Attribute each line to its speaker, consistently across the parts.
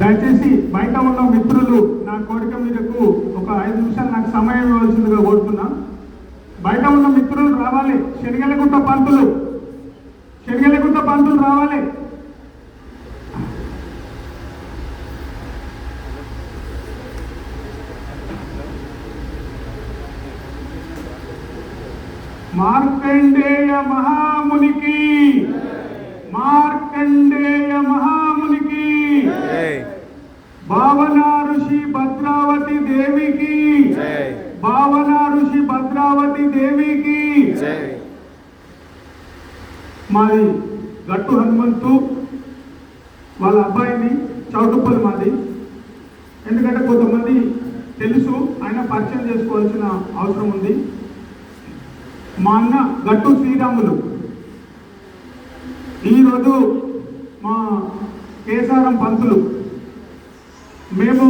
Speaker 1: దయచేసి బయట ఉన్న మిత్రులు నా కోరిక మీదకు ఒక ఐదు నిమిషాలు నాకు సమయం ఇవ్వాల్సిందిగా కోరుతున్నా. బయట ఉన్న మిత్రులు రావాలి. శనిగలగుంట పంతులు. శనిగలగుంట పంతులు రావాలి. మార్కండేయ మహామునికి. మార్కండేయ
Speaker 2: మహా
Speaker 1: భావన ఋషి భద్రావతి దేవికి. భావన ఋషి భద్రావతి దేవికి. మాది గట్టు హనుమంతు వాళ్ళ అబ్బాయిని చౌటుప్పల్ మాది. ఎందుకంటే కొంతమంది తెలుసు ఆయన పరిచయం చేసుకోవాల్సిన అవసరం ఉంది. మా అన్న గట్టు శ్రీరాములు. ఈరోజు మా కేసారం పంతులు మేము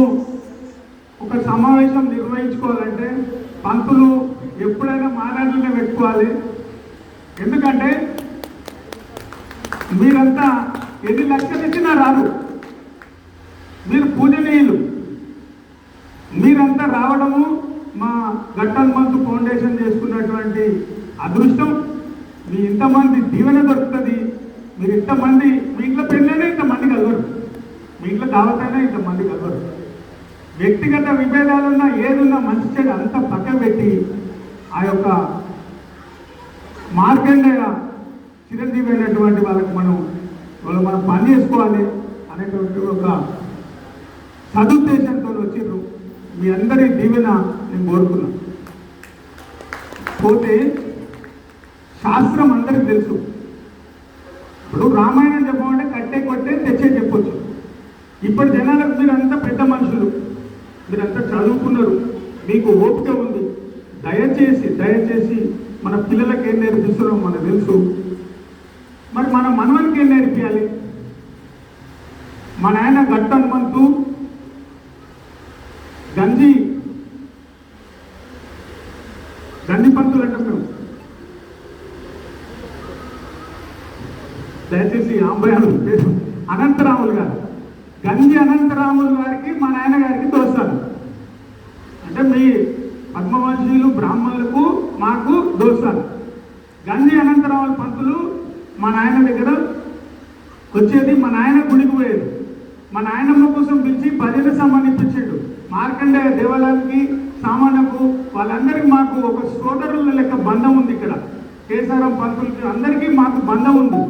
Speaker 1: ఒక సమావేశం నిర్వహించుకోవాలంటే పంతులు ఎప్పుడైనా మహారాజులనే పెట్టుకోవాలి. ఎందుకంటే మీరంతా ఎన్ని లక్షలు ఇచ్చినా రారు. మీరు పూజనీయులు. మీరంతా రావడము మా గట్టన్మంతు ఫౌండేషన్ చేసుకున్నటువంటి అదృష్టం. మీ ఇంతమంది దీవెన దొరుకుతుంది. మీరు ఇంతమంది మీ ఇంట్లో పెళ్ళనే మీ ఇంట్లో దావతైనా ఇంతమంది కలవరు. వ్యక్తిగత విభేదాలున్నా ఏదున్నా మంచి చెడు అంతా పక్కన పెట్టి ఆ యొక్క మార్గంగా చిరంజీవి అయినటువంటి వాళ్ళకి మనం వాళ్ళు మనం పని చేసుకోవాలి అనేటువంటి ఒక సదుద్దేశంతో వచ్చిర్రు. మీ అందరి దీవెన నేను కోరుకున్నాను పోతే శాస్త్రం అందరికి తెలుసు. ఇప్పుడు రామాయణం చెప్పమంటే కట్టే కొట్టే తెచ్చే చెప్పొచ్చు. ఇప్పుడు జనాలకు మీరంతా పెద్ద మనుషులు. మీరంతా చదువుకున్నారు. మీకు ఓపిక ఉంది. దయచేసి దయచేసి మన పిల్లలకి ఏం నేర్పిస్తున్నాం మనకు తెలుసు. మరి మన మనవలకి ఏం నేర్పించాలి మన ఆయన గట్టనుమంతు గంజి గంజి పంతులు అంటాం మేము దయచేసి అంబయాలు అనంతరాములు గారు. గంజి అనంతరాములు గారికి మా నాయన గారికి దోస్తాను అంటే మీ పద్మవంశీయులు బ్రాహ్మణులకు మాకు దోస్తాను గంజి అనంతరాముల పంతులు మా నాయన దగ్గర వచ్చేది మా నాయన గుడికి పోయేది. మా నాయనమ్మ కోసం పిలిచి భజన సామాన్ ఇప్పించాడు మార్కండేయ దేవాలయానికి సామాన్లకు వాళ్ళందరికీ మాకు ఒక సోదరుల లెక్క బంధం ఉంది ఇక్కడ. కేసారం పంతులకి అందరికీ మాకు బంధం ఉంది.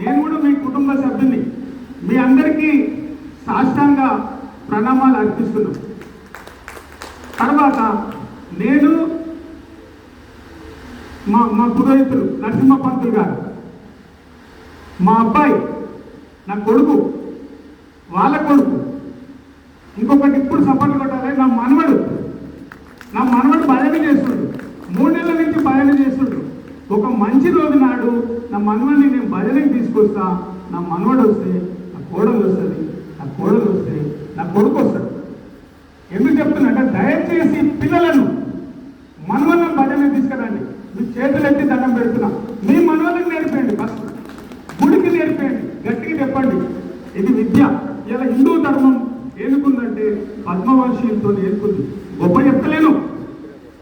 Speaker 1: నేను కూడా మీ కుటుంబ సభ్యుని. మీ అందరికీ సాష్టాంగ ప్రణామాలు అర్పిస్తున్నాం. తర్వాత నేను మా మా పురోహితులు నరసింహ పంతులు గారు మా అబ్బాయి నా కొడుకు వాళ్ళ కొడుకు ఇంకొకటి ఇప్పుడు సపోర్ట్ కొట్టాలి నా మనవడు నా మనవడు భజన చేస్తుండ్రు మూడు నెలల నుంచి భజన చేస్తుండ్రు ఒక మంచి రోజు నాడు నా మనవడిని నేను భజనకి తీసుకొస్తా నా మనవడు వస్తే నా కోడలు వస్తుంది. కొడుకు కోడలు వస్తే నా కొడుకు వస్తాడు. ఎందుకు చెప్తున్నా దయచేసి పిల్లలను మనవలను భజన తీసుకురండి. మీ చేతులు ఎత్తి దండం పెడుతున్నా. మీ మనవలను నేర్పేయండి ఫస్ట్ గుడికి నేర్పేయండి గట్టిగా చెప్పండి. ఇది విద్య. ఇలా హిందూ ధర్మం ఏనుకుందంటే పద్మవంశీయులతో ఏనుకుంది గొప్ప చెప్తలేను.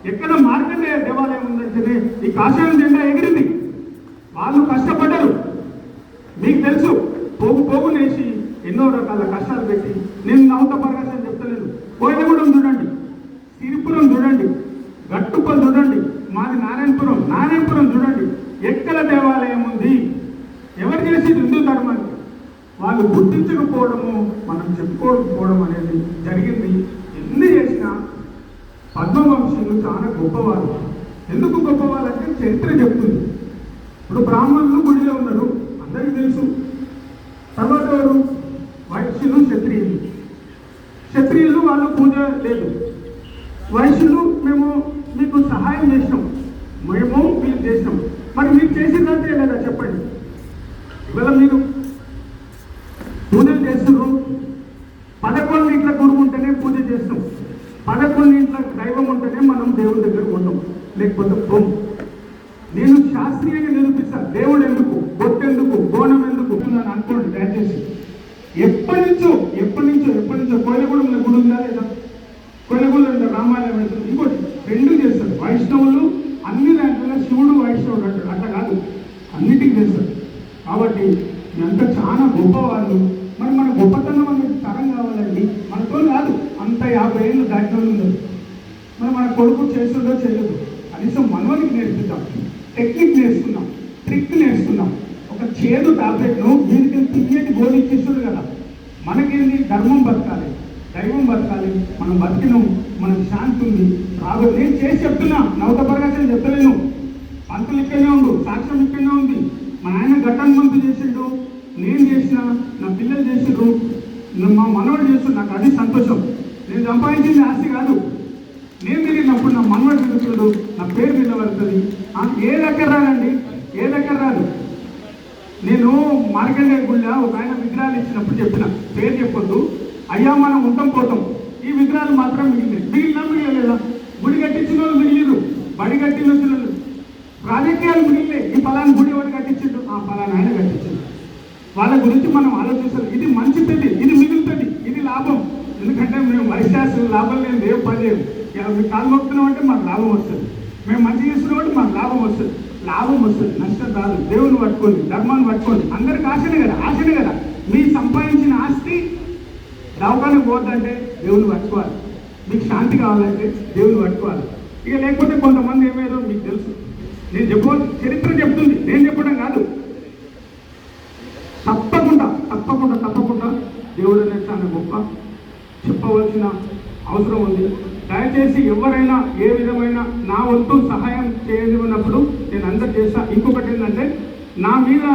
Speaker 1: ఎక్కడ మార్కండే దేవాలయం ఉందంటేనే ఈ కాషాయం జెండా ఎగిరింది. వాళ్ళు కష్టపడ్డారు. మీకు తెలుసు ఎన్నో రకాల కష్టాలు పెట్టి నేను నవత అని చెప్తలేదు. కోయలగూడెం చూడండి సిరిపురం చూడండి గట్టుపల్ చూడండి మాది నారాయణపురం నారాయణపురం చూడండి ఎక్కల దేవాలయం ఉంది? ఎవరు చేసి హిందూ ధర్మానికి? వాళ్ళు గుర్తించకపోవడము మనం చెప్పుకోకపోవడం అనేది జరిగింది. ఎన్ని చేసినా పద్మవంశీయులు చాలా గొప్పవారు. ఎందుకు గొప్పవారు అంటే చరిత్ర చెప్తుంది. ఇప్పుడు బ్రాహ్మణులు గుడిలో ఉన్నారు అందరికీ తెలుసు. తర్వాత ఎవరు వైశ్యులు క్షత్రియులు క్షత్రియులు వాళ్ళు పూజ లేదు వయసులు మేము మీకు సహాయం చేసినాం. మేము మీరు చేసినాం. మరి మీరు చేసిందంటే లేదా చెప్పండి. ఇవాళ మీరు పూజలు చేస్తున్నారు పదకొండు ఇంట్లో గురువు ఉంటేనే పూజ చేస్తాం పదకొండు ఇంట్లో దైవం ఉంటేనే మనం దేవుడి దగ్గర ఉంటాం లేకపోతే పోం. నేను శాస్త్రీయంగా నిరూపిస్తాను దేవుడు ఎందుకు? బొట్టెందుకు బోనం ఎందుకు? నన్ను అనుకోండి దయచేసి. ఎప్పటి నుంచో ఎప్పటి నుంచో ఎప్పటి నుంచో కోయిలగూడెంలో గుడి ఉందా లేదా? కోయిలగూడెంలో రామాలయం వెళ్తుంది ఇంకోటి రెండు చేస్తారు. వైష్ణవులు అన్ని దాంట్లో శివుడు వైష్ణవుడు అంటాడు అట్లా కాదు. అన్నిటికీ చేస్తారు. కాబట్టి ఎంత చాలా గొప్పవాళ్ళు మరి మన గొప్పతనం అనేది తరం కావాలండి. మనతో కాదు. అంత యాభై ఏళ్ళు దాటిన ఉండదు ఉన్నారు. మరి మన కొడుకు చేస్తుందో చేయదు కనీసం మనవనికి నేర్పిద్దాం. టెక్నిక్ నేర్చుకుందాం. ట్రిక్ నేర్చుకుందాం. ఒక చేదు టాబ్లెట్ను దీనికి తియ్యటి గోళీ ఇచ్చిస్తుంది కదా. మనకేంది? ధర్మం బతకాలి. దైవం బతకాలి. మనం బతికినాం. మనకు శాంతి ఉంది. రాదు నేను చేసి చెప్తున్నా. నవత ప్రకాశం చెప్తలేను పంతులు ఇక్కడనే ఉండు. సాక్ష్యం ఇక్కడనే ఉంది మా ఆయన ఘటన మంతు చేసిండు. నేను చేసిన నా పిల్లలు చేసిండ్రు. మా మనవడు చేస్తుండు. నాకు అది సంతోషం. నేను సంపాదించింది ఆస్తి కాదు. నేను తిరిగినప్పుడు నా మనవడు తిరుగుతుడు. నా పేరు నిలబడుతుంది ఏ దగ్గర రాదండి? ఏ దగ్గర రాదు. నేను మార్కండే గుళ్ళ ఒక ఆయన విగ్రహాలు ఇచ్చినప్పుడు చెప్పిన. పేరు చెప్పొద్దు. అయ్యా మనం ఉంటాం పోతాం. ఈ విగ్రహాలు మాత్రం మిగిలినాయి మిగిలినా మిగిలిలేదా? గుడి కట్టించిన వాళ్ళు మిగిలిరు బడి కట్టిన వాళ్ళు రాజకీయాలు మిగిలినాయి ఈ ఫలాన్ని గుడి ఎవరు కట్టించిండు ఆ ఫలాన్ని ఆయన కట్టించిండు వాళ్ళ గురించి మనం ఆలోచిస్తాం. ఇది మంచి పెళ్ళి ఇది మిగులుతుంది ఇది లాభం. ఎందుకంటే మేము వైశాస్ లాభం లేదు ఏం పని లేదు. ఇక కాలు మొక్కుతున్నాం అంటే మాకు లాభం వస్తుంది. మేము మంచి చేస్తున్నాం అంటే మాకు లాభం వస్తుంది. లాభం వస్తుంది. నష్టం రాదు. దేవుని పట్టుకోండి. ధర్మాన్ని పట్టుకోండి. అందరికి ఆశనే కదా. ఆశనే కదా. మీ సంపాదించిన ఆస్తి దవాఖానకు పోద్దంటే దేవుని పట్టుకోవాలి. మీకు శాంతి కావాలంటే దేవుని పట్టుకోవాలి. ఇక లేకపోతే కొంతమంది ఏమేదో మీకు తెలుసు. నేను చెప్ప చరిత్ర చెప్తుంది. నేను చెప్పడం కాదు. తప్పకుండా తప్పకుండా తప్పకుండా దేవుడు అనేది చాలా గొప్ప. చెప్పవలసిన అవసరం ఉంది. దయచేసి ఎవరైనా ఏ విధమైన నా వంతు సహాయం చేయనివ్వనప్పుడు నేను అందరు చేస్తా. ఇంకొకటి ఏంటంటే నా మీద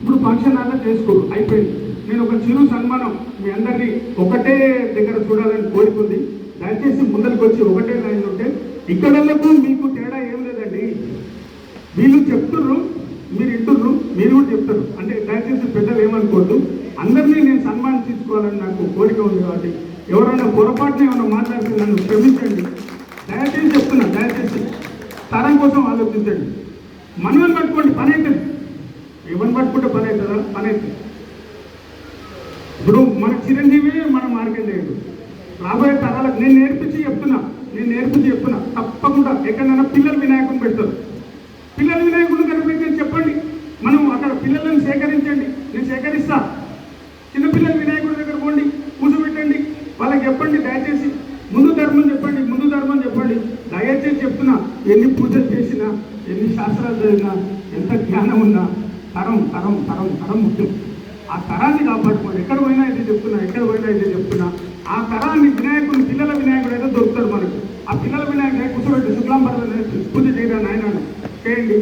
Speaker 1: ఇప్పుడు ఫంక్షన్ అంతా చేసుకోరు అయిపోయింది. నేను ఒక చిరు సన్మానం మీ అందరినీ ఒకటే దగ్గర చూడాలని కోరుకుంది. దయచేసి ముందరికి వచ్చి ఒకటే లైన్ ఉంటే ఇక్కడలకు మీకు తేడా ఏం లేదండి. వీళ్ళు చెప్తుర్రు మీరు ఇంటుర్రు మీరు కూడా చెప్తారు. అంటే దయచేసి పెద్దలు ఏమనుకోవద్దు. అందరినీ నేను సన్మానించుకోవాలని నాకు కోరిక ఉంది కాబట్టి ఎవరైనా పొరపాటున ఏమైనా మాట్లాడితే నన్ను క్షమించండి. దయచేసి చెప్తున్నా దయచేసి. తరం కోసం ఆలోచించండి. మనల్ని పట్టుకోండి? పని అయితే ఎవరిని పట్టుకుంటే పని అవుతుందా పని అవుతుంది ఇప్పుడు మన చిరంజీవి మన మార్కెట్ రాబోయే తరాలకు నేను నేర్పించి చెప్తున్నా నేను నేర్పించి చెప్తున్నా. తప్పకుండా ఎక్కడైనా పిల్లలు వినాయకుని పెడతారు. పిల్లల వినాయకుడు కనిపించండి చెప్పండి మనం అక్కడ పిల్లలను సేకరించండి నేను సేకరిస్తా. చిన్నపిల్లల వినాయకుడి దగ్గర పోండి కూర్చోబెట్టండి వాళ్ళకి చెప్పండి దయచేసి ముందు ధర్మం చెప్పండి ముందు ధర్మం చెప్పండి. దయచేసి చెప్తున్నా ఎన్ని పూజలు చేసినా ఎన్ని శాస్త్రాలు చదివినా ఎంత జ్ఞానం ఉన్నా తరం తరం తరం తరం ముఖ్యం. ఆ తరాన్ని కాపాడుకోండి. ఎక్కడ పోయినా అయితే చెప్తున్నా ఎక్కడ పోయినా అయితే చెప్తున్నా. ఆ తరాన్ని వినాయకుడు పిల్లల వినాయకుడు అయితే దొరుకుతాడు మనకు. ఆ పిల్లల వినాయకుడు కూర్చోబెట్టి శుక్లాం పూజ చేయడం నాయన చేయండి.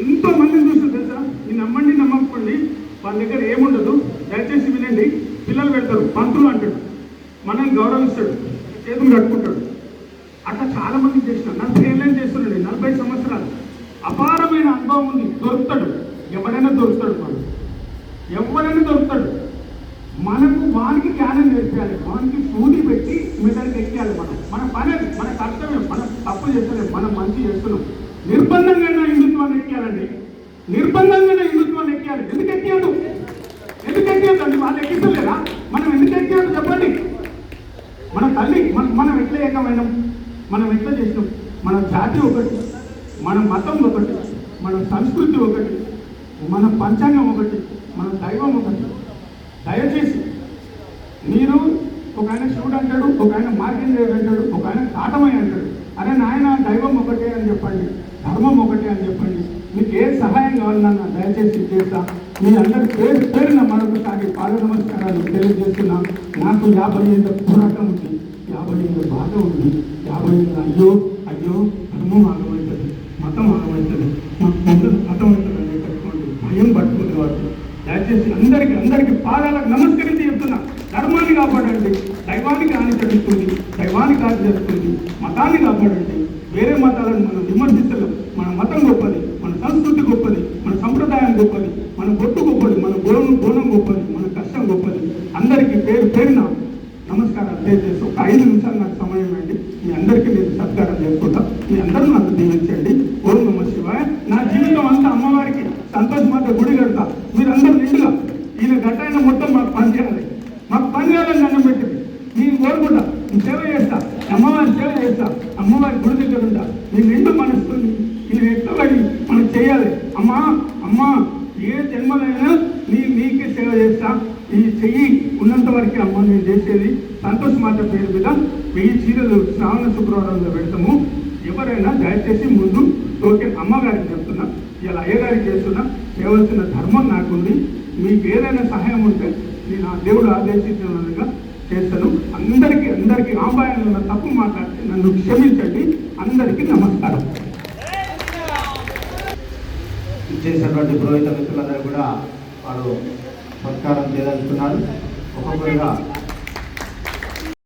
Speaker 1: ఎంతో మందిని చూసిన తెలుసా? ఈ నమ్మండి నమ్మకండి వాళ్ళ దగ్గర ఏముండదు. దయచేసి వినండి. పిల్లలు పెడతారు. పంతులు అంటాడు. మనల్ని గౌరవిస్తాడు. చేతులు కట్టుకుంటాడు. అట్లా చాలా మంది చేసిన నలభై ఏళ్ళని చేస్తున్నాడు నలభై సంవత్సరాలు? అపారమైన అనుభవం ఉంది. దొరుకుతాడు. ఎవడైనా దొరుకుతాడు మనం ఎవరైనా దొరుకుతాడు. మనకు వానికి ఛాలెంజ్ నేర్పించాలి వానికి సూది పెట్టి మెదడుకి ఎక్కాలి మనం. మన పని మన కర్తవ్యం. మనం తప్పు చేస్తలేం. మనం మంచి చేస్తున్నాం. నిర్బంధంగా హిందుత్వాన్ని ఎక్కాలండి నిర్బంధంగా హిందుత్వాన్ని ఎక్కాలి ఎందుకు ఎక్కాడు ఎందుకు ఎక్కేదండి వాళ్ళు ఎక్కిస్తలేరా మనం ఎందుకు ఎక్కాడు చెప్పండి. మన తల్లి మన మనం ఎట్లా ఏకమైనాం? మనం ఎట్లా చేసినాం? మన జాతి ఒకటి మన మతం ఒకటి మన సంస్కృతి ఒకటి మన పంచాంగం ఒకటి మన దైవం ఒకటి. దయచేసి ఒక ఆయన శివుడు అంటాడు ఒక ఆయన మార్కండేయుడు అంటాడు ఒక ఆయన కాటమయ్య అంటాడు. అరే నాయన దైవం ఒకటే అని చెప్పండి ధర్మం ఒకటే అని చెప్పండి. మీకు ఏ సహాయం కావాలన్నా దయచేసి చేస్తా. మీ అందరి పేరు పేరున మరొకసారి పాద నమస్కారాలు తెలియజేస్తున్నా. నాకు యాభై ఏళ్ళ పోరాటం ఉంది యాభై ఏళ్ళ బాధ ఉంది యాభై ఏళ్ళ అయ్యో అయ్యో ధర్మం ఆగమవుతుంది మతం ఆగమవుతుంది మా పిల్లలు మతం అవుతుంది అనేటటువంటి భయం పట్టుకుంది వాళ్ళు దయచేసి అందరికీ అందరికీ పాదాలకు నమస్కరించి చెప్తున్నా. మతాన్ని కాపాడండి. దైవానికి హాని జరుగుతుంది దైవానికి హాని జరుగుతుంది మతాన్ని కాపాడండి. వేరే మతాలను మనం విమర్శించలేం. మన మతం గొప్పది మన సంస్కృతి గొప్పది మన సంప్రదాయం గొప్పది మన బొట్టు గొప్పది మన బోనం బోనం గొప్పది మన కష్టం గొప్పది. అందరికీ పేరు పేరున నమస్కారాలు తెలియజేసి ఒక ఐదు నిమిషాలు నాకు సమయం అండి మీ అందరికీ నేను సత్కారం చేసుకుంటా. మీ అందరూ నన్ను దీవించండి. ఓం నమ శివాయ. నా జీవితం అంతా అమ్మవారికి సంతోష్ మాత గుడి కడతా మీరందరూ నిండుగా ఈయన గట్టైన మొత్తం మా పని సేవ చేస్తా ఈ చెయ్యి ఉన్నంత వరకు అమ్మ నేను చేసేది. సంతోష్ మాట పేరు మీద వెయ్యి చీరలు శ్రావణ శుక్రవారంలో పెడతాము. ఎవరైనా దయచేసి ముందు టోకెన్ అమ్మగారికి చెప్తున్నా. ఇలా అయ్యగారికి చేస్తున్నా. చేయవలసిన ధర్మం నాకుంది. మీకు ఏదైనా సహాయం ఉంటే నేను ఆ దేవుడు ఆదేశించినట్టుగా చేస్తాను. అందరికీ అందరికీ ఆంబాయంలో ఉన్న తప్పు మాట్లాడితే నన్ను క్షమించండి. అందరికీ నమస్కారం.
Speaker 2: ఇచ్చేసినటువంటి పురోహిత మిత్రులందరూ కూడా వారు సత్కారం చేయదలుచుకున్నారు ఒక్కొక్కరుగా